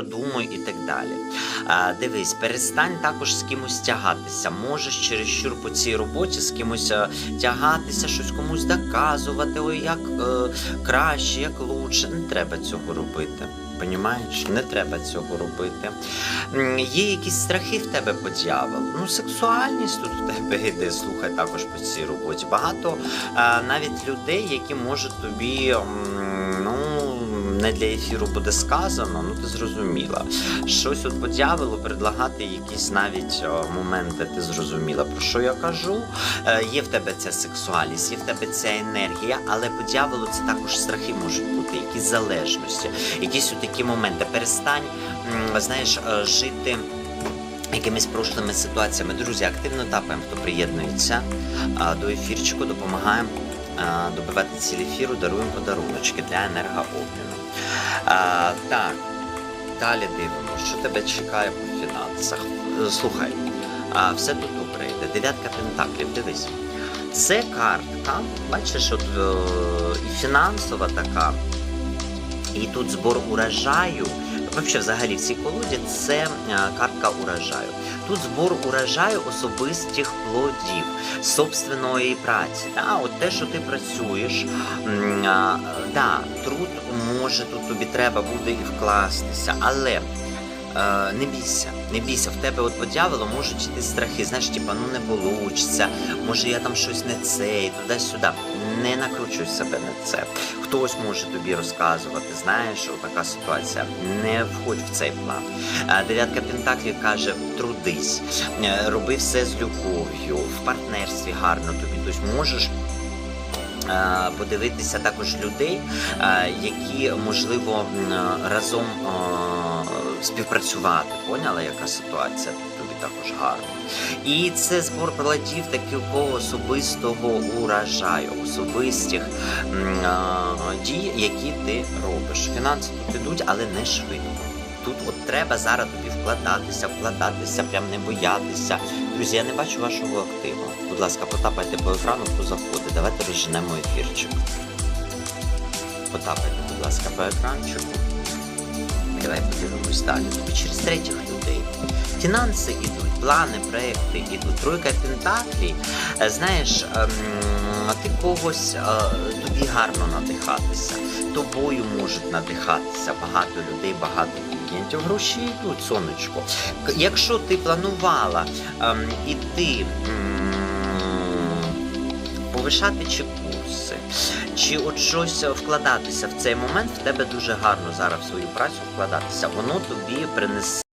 думаю і так далі. А, дивись, перестань також з кимось тягатися. Можеш чересчур по цій роботі з кимось тягатися, щось комусь доказувати, ой, як е, краще, як лучше. Не треба цього робити. Понімаєш? Не треба цього робити. Є якісь страхи в тебе по дьяволу. Ну, сексуальність тут в тебе йде, слухай також по цій роботі. Багато е, навіть людей, які можуть тобі, м. Не для ефіру буде сказано, ну ти зрозуміла. Щось от по дьяволу предлагати якісь навіть е, моменти, ти зрозуміла, про що я кажу. Е, є в тебе ця сексуальність, є в тебе ця енергія, але по дьяволу це також страхи можуть бути, якісь залежності, якісь от такі моменти. Перестань, знаєш, е, жити. Якимись прошлими ситуаціями. Друзі, активно тапаємо, хто приєднується до ефірчику, допомагаємо добивати ціль ефіру, даруємо подаруночки для енергообміну. А, так, далі дивимося, що тебе чекає по фінансах. Слухай, а, все тут добре йде. Дев'ятка пентаклів, дивись. Це картка, бачиш, от е, і фінансова така, і тут збор урожаю. Вообще, взагалі, в цій колоді це е, картка урожаю. Тут збор урожаю особистих плодів, собственної праці. Да? От те, що ти працюєш, да, труд може тут тобі треба буде і вкластися, але е, не бійся, не бійся, в тебе от по дьяволу можуть йти страхи, знаєш, типа, ну не получиться, може я там щось не це, і туди-сюди. Не накручуй себе на це. Хтось може тобі розказувати, знаєш, така ситуація. Не входь в цей план. Е, Дев'ятка Пентаклів каже: трудись, е, роби все з любов'ю, в партнерстві гарно тобі. Тобто можеш. е, Подивитися також людей, які можливо разом співпрацювати. Поняла, яка ситуація тобі також гарно. І це збор платів такого особистого урожаю, особистих дій, які ти робиш. Фінанси тут ідуть, але не швидко. Тут от треба зараз тобі вкладатися, вкладатися, прям не боятися. Друзі, я не бачу вашого активу. Будь ласка, потапайте по екрану, хто заходить. Давайте розженемо ефірчик. Потапайте, будь ласка, по екранчику. Давай подивимось далі. Через третіх людей. Фінанси ідуть, плани, проекти ідуть. Тройка пентаклей. Е, Знаєш, ем, ти когось е, тобі гарно надихатися. Тобою можуть надихатися багато людей, багато клієнтів. Гроші йдуть, сонечко. Якщо ти планувала ем, іти. Повишати чи курси, чи от щось вкладатися в цей момент, в тебе дуже гарно зараз свою працю вкладатися. Воно тобі принесе.